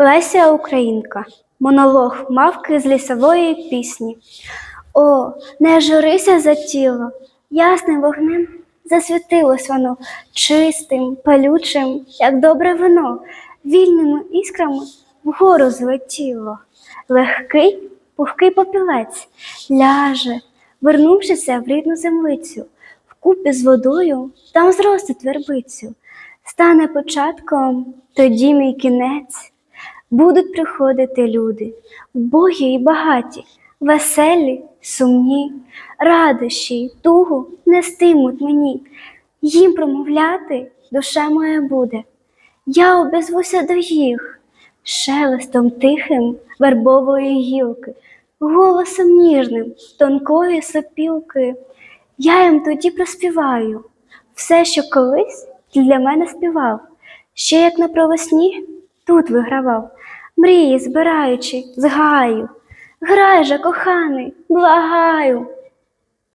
Леся Українка. Монолог мавки з лісової пісні. О, не журися за тіло, ясним вогнем засвітилось воно чистим, палючим, як добре вино, вільними іскрами вгору злетіло. Легкий, пухкий попілець ляже, вернувшися в рідну землицю, вкупі з водою там зростить вербицю. Стане початком тоді мій кінець. Будуть приходити люди, вбогі і багаті, веселі, сумні, радощі й тугу нестимуть мені. Їм промовляти душа моя буде. Я обізвуся до їх, шелестом тихим вербової гілки, голосом ніжним, тонкої сопілки. Я їм тоді проспіваю все, що колись для мене співав, ще як на провесні тут вигравав, мрії збираючи з гаю. Грай же, коханий, благаю.